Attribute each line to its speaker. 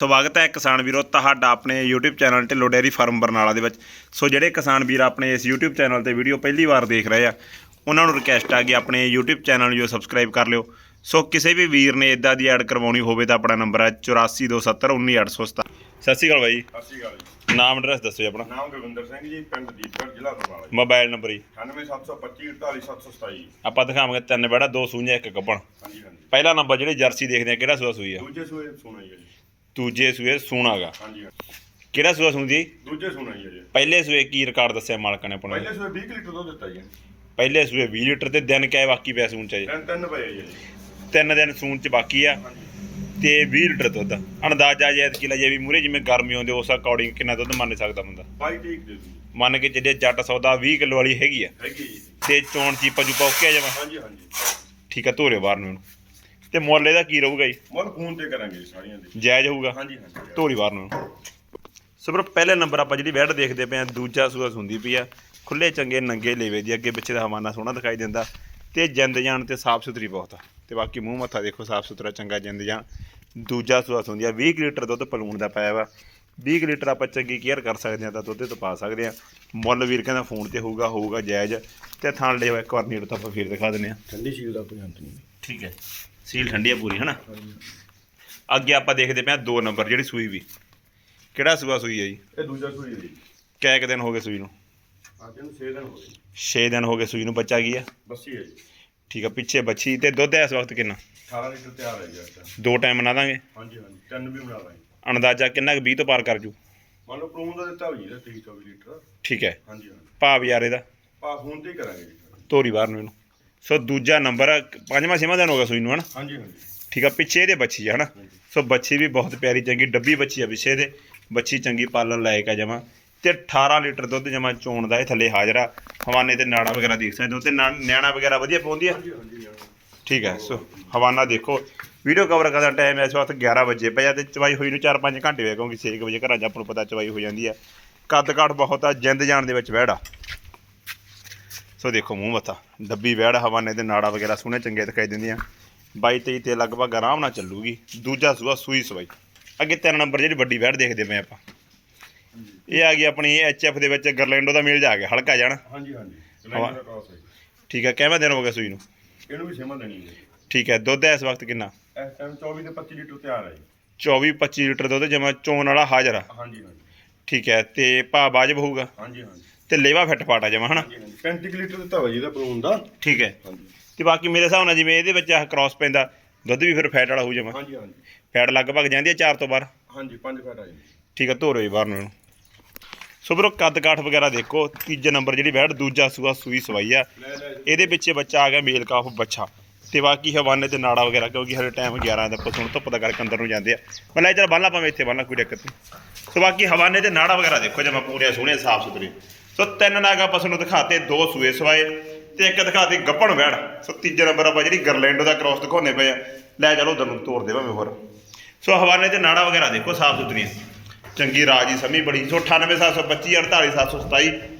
Speaker 1: ਸਵਾਗਤ ਹੈ ਕਿਸਾਨ ਵੀਰੋ ਤੁਹਾਡਾ ਆਪਣੇ YouTube channel Dhillon dairy farm Barnala ਦੇ ਵਿੱਚ। ਸੋ ਜਿਹੜੇ ਕਿਸਾਨ ਵੀਰ ਆਪਣੇ ਇਸ YouTube ਚੈਨਲ ਤੇ ਵੀਡੀਓ ਪਹਿਲੀ ਵਾਰ ਦੇਖ ਰਹੇ ਆ ਉਹਨਾਂ ਨੂੰ ਰਿਕਵੈਸਟ ਆ ਕਿ ਆਪਣੇ YouTube ਚੈਨਲ ਨੂੰ ਜੋ ਸਬਸਕ੍ਰਾਈਬ ਕਰ ਲਿਓ। ਸੋ ਕਿਸੇ ਵੀ ਵੀਰ ਨੇ ਇਦਾਂ ਦੀ ਐਡ ਕਰਵਾਉਣੀ ਹੋਵੇ ਤਾਂ ਆਪਣਾ ਨੰਬਰ ਹੈ 8427191817 ਸਤਿ ਸ਼੍ਰੀ ਅਕਾਲ ਬਾਈ।
Speaker 2: ਸਤਿ ਸ਼੍ਰੀ ਅਕਾਲ ਜੀ।
Speaker 1: ਨਾਮ ਐਡਰੈਸ ਦੱਸੋ ਜੀ ਆਪਣਾ।
Speaker 2: ਨਾਮ ਗੁਰਵਿੰਦਰ ਸਿੰਘ ਜੀ ਪਿੰਡ ਦੀਪਗੜ੍ਹ ਜ਼ਿਲ੍ਹਾ ਬਰਨਾਲਾ
Speaker 1: ਮੋਬਾਈਲ ਨੰਬਰ ਜੀ।
Speaker 2: 98725 48727
Speaker 1: ਆਪਾਂ ਦਿਖਾਵਾਂਗੇ ਤਿੰਨ ਬੈੜਾ ਦੋ ਸੂਈਆਂ ਇੱਕ ਗੱਬਣ
Speaker 2: ਹਾਂਜੀ ਹਾਂਜੀ।
Speaker 1: ਪਹਿਲਾ ਨੰਬਰ ਜਿਹੜੀ ਜਰਸੀ ਦੇਖਦੇ ਆ ਕਿਹੜਾ ਸੂਆ ਸੂਈ ਆ?
Speaker 2: ਦੂਜੇ ਸੂਏ ਸੁਣਾ ਜੀ।
Speaker 1: ਦੂਜੇ ਸੂਏ ਸੂਣਾਗਾ
Speaker 2: ਹਾਂਜੀ।
Speaker 1: ਕਿਹੜਾ ਸੂਆ ਸੂੰਦੀ
Speaker 2: ਦੂਜੇ ਸੁਣਾ ਜੀ ਜੀ
Speaker 1: ਪਹਿਲੇ ਸੂਏ ਕੀ ਰਿਕਾਰਡ ਦੱਸਿਆ ਮਾਲਕ ਨੇ ਆਪਣਾ
Speaker 2: ਪਹਿਲੇ ਸੂਏ 20 ਲੀਟਰ ਦੁੱਧ ਦਿੱਤਾ ਜੀ।
Speaker 1: ਪਹਿਲੇ ਸੂਏ 20 ਲੀਟਰ ਤੇ ਦਿਨ ਕਿਆ ਬਾਕੀ ਪੈ ਸੂਣ ਚ ਜੀ
Speaker 2: ਤਿੰਨ ਤਿੰਨ ਪਏ ਜੀ
Speaker 1: ਤਿੰਨ ਦਿਨ ਸੂਣ ਚ ਬਾਕੀ ਆ। ਤੇ 20 ਲੀਟਰ ਦੁੱਧ। ਅੰਦਾਜ਼ਾ ਜੇ ਐਤਕੀ ਜੇ ਵੀ ਮੂਰੇ ਜਿਵੇਂ ਗਰਮੀ ਆਉਂਦੀ ਉਸ ਅਕੋਰਡਿੰਗ ਕਿੰਨਾ ਦੁੱਧ ਮੰਨ ਸਕਦਾ ਬੰਦਾ?
Speaker 2: 22 ਤੀਕ ਦੇ
Speaker 1: ਮੰਨ ਕੇ ਜਿਹੜੇ ਜੱਟ ਸੌਦਾ 20 ਕਿਲੋ ਵਾਲੀ ਹੈਗੀ ਆ।
Speaker 2: ਹੈਗੀ ਜੀ।
Speaker 1: ਤੇ ਚੋਣ ਚੀਪਾ ਜੂਪਾ ਓਕੇ ਆ ਜਾਵਾ
Speaker 2: ਹਾਂਜੀ ਹਾਂਜੀ।
Speaker 1: ਠੀਕ ਆ ਧੋਰੇ ਬਾਹਰ ਨੂੰ। ਤੇ ਮੁੱਲ ਇਹਦਾ ਕੀ ਰਹੂਗਾ ਜੀ?
Speaker 2: ਮੁੱਲ ਫੋਨ ਤੇ ਕਰਾਂਗੇ ਜੀ ਸਾਰੀਆਂ ਦੇ।
Speaker 1: ਜਾਇਜ਼ ਹੋਊਗਾ?
Speaker 2: ਹਾਂਜੀ ਹਾਂਜੀ
Speaker 1: ਧੋਰੀ ਬਾਹਰ ਨੂੰ। ਸੋ ਵੀਰੋ ਪਹਿਲੇ ਨੰਬਰ ਆਪਾਂ ਜਿਹੜੀ ਵੈਡ ਦੇਖਦੇ ਪਏ ਆ ਦੂਜਾ ਸੂਆ ਸੁੰਦੀ ਪਈ ਆ। ਖੁੱਲੇ ਚੰਗੇ ਨੰਗੇ ਲੇਵੇ ਦੀ ਅੱਗੇ ਪਿੱਛੇ ਦਾ ਹਵਾਨਾ ਸੋਹਣਾ ਦਿਖਾਈ ਦਿੰਦਾ। ਤੇ ਜਿੰਦ ਜਾਨ ਤੇ ਸਾਫ਼ ਸੁਥਰੀ ਬਹੁਤ ਆ। ਤੇ ਬਾਕੀ ਮੂੰਹ ਮੱਥਾ ਦੇਖੋ ਸਾਫ਼ ਸੁਥਰਾ ਚੰਗਾ ਜਿੰਦ ਜਾਨ। ਦੂਜਾ ਸੂਆ ਸੁੰਦੀ ਆ 20 ਕੁ ਲੀਟਰ ਦੁੱਧ ਪਲੂਣ ਦਾ ਪਾਇਆ ਵਾ। 20 ਕੁ ਲੀਟਰ ਆਪਾਂ ਚੰਗੀ ਕੇਅਰ ਕਰ ਸਕਦੇ ਆ ਤਾਂ ਦੁੱਧ ਤੋਂ ਪਾ ਸਕਦੇ ਆ ਮੁੱਲ ਵੀਰ ਕਹਿੰਦਾ ਫੋਨ ਤੇ ਹੋਊਗਾ ਹੋਊਗਾ ਜਾਇਜ਼। ਤੇ ਥਾਣ ਲੈ ਇੱਕ ਵਾਰ ਨੀੜ ਤਾਂ ਆਪਾਂ ਫੇਰ ਦਿਖਾ ਦਿੰਦੇ ਆ
Speaker 2: ਠੰਡੀ ਸ਼ੀਲ ਦਾ ਕੋਈ ਅੰਤ ਨਹੀਂ।
Speaker 1: ਠੀਕ ਹੈ। ਸੀਲ ਠੰਡੀ ਆ ਪੂਰੀ ਹਨਾ? ਅੱਗੇ ਆਪਾਂ ਦੇਖਦੇ ਪਏ ਆ ਦੋ ਨੰਬਰ ਜਿਹੜੀ ਸੂਈ ਵੀ। ਕਿਹੜਾ ਸੂਆ ਸੂਈ ਆ ਜੀ?
Speaker 2: ਇਹ ਦੂਜਾ ਸੂਈ ਜੀ।
Speaker 1: ਕਿੰਨੇ ਦਿਨ ਹੋ ਗਏ ਸੂਈ ਨੂੰ?
Speaker 2: ਅੱਜ ਇਹਨੂੰ 6 ਦਿਨ ਹੋ ਗਏ।
Speaker 1: 6 ਦਿਨ ਹੋ ਗਏ ਸੂਈ ਨੂੰ ਬੱਚਾ ਕੀ ਆ?
Speaker 2: ਬੱਸੀ ਹੈ ਜੀ।
Speaker 1: ਠੀਕ ਆ ਪਿੱਛੇ ਬੱਚੀ ਤੇ ਦੁੱਧ ਇਸ ਵਕਤ ਕਿੰਨਾ?
Speaker 2: 18 ਲੀਟਰ ਤਿਆਰ ਹੈ ਜੀ ਅੱਜ।
Speaker 1: ਦੋ ਟਾਈਮ ਬਣਾ ਦਾਂਗੇ।
Speaker 2: ਹਾਂਜੀ ਹਾਂਜੀ ਤਿੰਨ ਵੀ ਬਣਾ ਲਾਂਗੇ
Speaker 1: ਅੰਦਾਜ਼ਾ ਕਿੰਨਾ ਕੁ 20 ਤੋਂ ਪਾਰ ਕਰ ਜੂ?
Speaker 2: ਮੰਨ ਲਓ ਪ੍ਰੂਨ ਦਾ ਦਿੱਤਾ ਹੋਈ ਜੀ 23 24 ਲੀਟਰ।
Speaker 1: ਠੀਕ ਹੈ
Speaker 2: ਹਾਂਜੀ ਹਾਂਜੀ।
Speaker 1: ਭਾਵ ਯਾਰ ਇਹਦਾ।
Speaker 2: ਪਾ ਫੋਨ ਤੇ ਹੀ ਕਰਾਂਗੇ ਜੀ।
Speaker 1: ਤੋਰੀ ਬਾਹਰ ਨੂੰ ਇਹਨੂੰ। ਸੋ ਦੂਜਾ ਨੰਬਰ ਆ, ਪੰਜਵਾਂ ਛੇਵਾਂ ਦਿਨ ਹੋ ਗਿਆ ਸੂਈ ਨੂੰ ਹਨਾ?
Speaker 2: ਹਾਂਜੀ ਹਾਂਜੀ।
Speaker 1: ਠੀਕ ਆ ਪਿੱਛੇ ਇਹਦੇ ਬੱਚੀ ਆ ਹਨਾ? ਸੋ ਬੱਚੀ ਵੀ ਬਹੁਤ ਪਿਆਰੀ ਚੰਗੀ ਡੱਬੀ ਬੱਚੀ ਆ ਪਿੱਛੇ ਦੇ ਬੱਚੀ ਚੰਗੀ ਪਾਲਣ ਲਾਇਕ ਆ ਜਮਾ। ਤੇ 18 ਲੀਟਰ ਦੁੱਧ ਜਮਾ ਚੋਣ ਦਾ ਇਹ ਥੱਲੇ ਹਾਜ਼ਰ ਆ। ਹਵਾਨੇ ਤੇ ਨਾੜਾ ਵਗੈਰਾ ਦੇਖ ਸਕਦੇ ਹੋ ਤੇ ਨਾ- ਨਿਆਣਾ ਵਗੈਰਾ ਵਧੀਆ ਪਾਉਂਦੀ ਆ?
Speaker 2: ਹਾਂਜੀ ਹਾਂਜੀ ਹਾਂਜੀ।
Speaker 1: ਠੀਕ ਹੈ ਸੋ ਹਵਾਨਾ ਦੇਖੋ। ਵੀਡੀਓ ਕਵਰ ਕਰਨ ਦਾ ਟਾਈਮ ਇਸ ਵਕਤ 11 ਵਜੇ ਪਿਆ ਤੇ ਚਵਾਈ ਹੋਈ ਨੂੰ 4-5 ਘੰਟੇ ਹੋਏ ਕਿਉਂਕਿ 6 ਵਜੇ ਘਰਾਂ 'ਚ ਆਪਾਂ ਨੂੰ ਪਤਾ ਚਵਾਈ ਹੋ ਜਾਂਦੀ ਹੈ ਕੱਦ ਕਾਠ ਬਹੁਤ ਆ ਜਿੰਦ ਜਾਣ ਦੇ ਵਿੱਚ ਵਹਿੜਾ ਸੋ ਦੇਖੋ ਮੂੰਹ ਮੱਥਾ। ਡੱਬੀ ਵਹਿੜ ਹਵਾਨੇ ਤੇ ਨਾੜਾ ਵਗੈਰਾ ਸੋਹਣੇ ਚੰਗੇ ਦਿਖਾਈ ਦਿੰਦੀਆਂ। 22 23 ਤੇ ਲਗਭਗ ਆਰਾਮ ਨਾਲ ਚੱਲੂਗੀ। ਦੂਜਾ ਸੂਆ ਸੂਈ ਸਵਾਈ। ਅੱਗੇ ਤਿੰਨ ਨੰਬਰ ਜਿਹੜੀ ਵੱਡੀ ਵਹਿੜ ਦੇਖਦੇ ਪਏ ਆਪਾਂ। ਇਹ ਆ ਗਈ ਆਪਣੀ ਐਚਐਫ ਦੇ ਵਿੱਚ ਗਰਲੈਂਡੋ ਦਾ ਮੇਲ ਜਾ ਗਿਆ ਹਲਕਾ ਜਾਣ
Speaker 2: ਹਾਂਜੀ ਹਾਂਜੀ।
Speaker 1: ਠੀਕ ਹੈ ਕਿਵੇਂ ਦਿਨ ਹੋ ਗਿਆ ਸੂਈ ਨੂੰ?
Speaker 2: ਇਹਨੂੰ ਵੀ ਛੇਵਾਂ ਦੇਣੀ ਹੈ।
Speaker 1: ਠੀਕ ਹੈ ਦੁੱਧ ਇਸ ਵਕਤ ਕਿੰਨਾ?
Speaker 2: ਇਸ ਟਾਈਮ 24 ਤੇ 25 ਲੀਟਰ ਤਿਆਰ ਹੈ ਜੀ।
Speaker 1: 24 25 ਲੀਟਰ ਦੁੱਧ ਜਮਾ ਚੋਣ ਵਾਲਾ ਹਾਜ਼ਰ ਆ।
Speaker 2: ਹਾਂਜੀ ਹਾਂਜੀ।
Speaker 1: ਠੀਕ ਹੈ ਤੇ ਭਾ ਵਾਜਬ ਹੋਊਗਾ।
Speaker 2: ਹਾਂਜੀ ਹਾਂਜੀ।
Speaker 1: ਤੇ ਲੇਵਾ ਫਿੱਟ ਪਾਟਾ ਜਮਾ ਹਨਾ?
Speaker 2: ਹਾਂਜੀ ਹਾਂਜੀ 35 ਕੁ ਲੀਟਰ ਦਿੱਤਾ ਹੋਇਆ ਜੀ ਇਹਦਾ ਦਾ।
Speaker 1: ਠੀਕ ਹੈ।
Speaker 2: ਹਾਂਜੀ।
Speaker 1: ਤੇ ਬਾਕੀ ਮੇਰੇ ਹਿਸਾਬ ਨਾਲ ਜਿਵੇਂ ਇਹਦੇ ਵਿੱਚ ਆਹ ਕ੍ਰਾਸ ਪੈਂਦਾ ਦੁੱਧ ਵੀ ਫਿਰ ਫੈਟ ਵਾਲਾ ਹੋਊ ਜਮਾ।
Speaker 2: ਹਾਂਜੀ ਹਾਂਜੀ।
Speaker 1: ਫੈਟ ਲਗਭਗ ਜਾਂਦੀ ਹੈ 4 ਤੋਂ ਬਾਹਰ
Speaker 2: ਹਾਂਜੀ ਪੰਜ ਫੈਟ ਆ ਜੀ
Speaker 1: ਠੀਕ ਹੈ ਧੋਰੋ ਜੀ ਬਾਹਰ ਨੂੰ ਇਹਨੂੰ। ਸੋ ਵੀਰੋ ਕੱਦ ਕਾਠ ਵਗੈਰਾ ਦੇਖੋ ਤੀਜੇ ਨੰਬਰ ਜਿਹੜੀ ਵੈੜ ਦੂਜਾ ਸੂਆ ਸੂਈ ਸਵਾਈ ਆ।
Speaker 2: ਲੈ ਲੈ ਜੀ।
Speaker 1: ਇਹਦੇ ਪਿੱਛੇ ਬੱਚਾ ਆ ਗਿਆ ਮੇਲ ਕਾਫ ਬੱਚਾ। ਤੇ ਬਾਕੀ ਹਵਾਨੇ ਤੇ ਨਾੜਾ ਵਗੈਰਾ ਕਿਉਂਕਿ ਹਰੇ ਟਾਈਮ 11 ਦਾ ਪਸੁਣ ਧੁੱਪ ਦਾ ਕਰਕੇ ਅੰਦਰ ਨੂੰ ਜਾਂਦੇ ਆ। ਮਤਲਬ ਚਲ ਬੰਨ੍ਹਲਾ ਭਾਵੇਂ ਇੱਥੇ ਬੰਨ੍ਹਲਾ ਕੋਈ ਦਿੱਕਤ ਨਹੀਂ। ਸੋ ਬਾਕੀ ਹਵਾਨੇ ਤੇ ਨਾੜਾ ਵਗੈਰਾ ਦੇਖੋ ਜਮਾ ਪੂਰੇ ਸੋਹਣੇ ਸਾਫ਼ ਸੁਥਰੇ ਸੋ ਤਿੰਨ ਨਾਗਾ ਪਸੂ ਨੂੰ ਦਿਖਾਤੇ, ਦੋ ਸੂਏ ਸਵਾਏ ਤੇ ਇੱਕ ਦਿਖਾਤੀ ਗੱਪਣ ਵੈੜ ਸੋ ਤੀਜੇ ਨੰਬਰ ਆਪਾਂ ਜਿਹੜੀ ਗਰਲੈਂਡੋ ਦਾ ਕ੍ਰਾਸ ਦਿਖਾਉਣੇ ਪਏ ਆ। ਲੈ ਚਲੋ ਉਧਰ ਨੂੰ ਤੋੜ ਦੇ ਭਾਵੇਂ ਹੋਰ। ਸੋ ਹਵਾਨੇ ਤੇ ਨਾੜਾ ਵਗੈਰਾ ਦੇਖੋ, ਸਾਫ਼ ਸੁਥਰੀਆਂ। ਚੰਗੀ ਰਾਜੀ ਸਮੀ ਬੜੀ। ਸੋ 98725 48727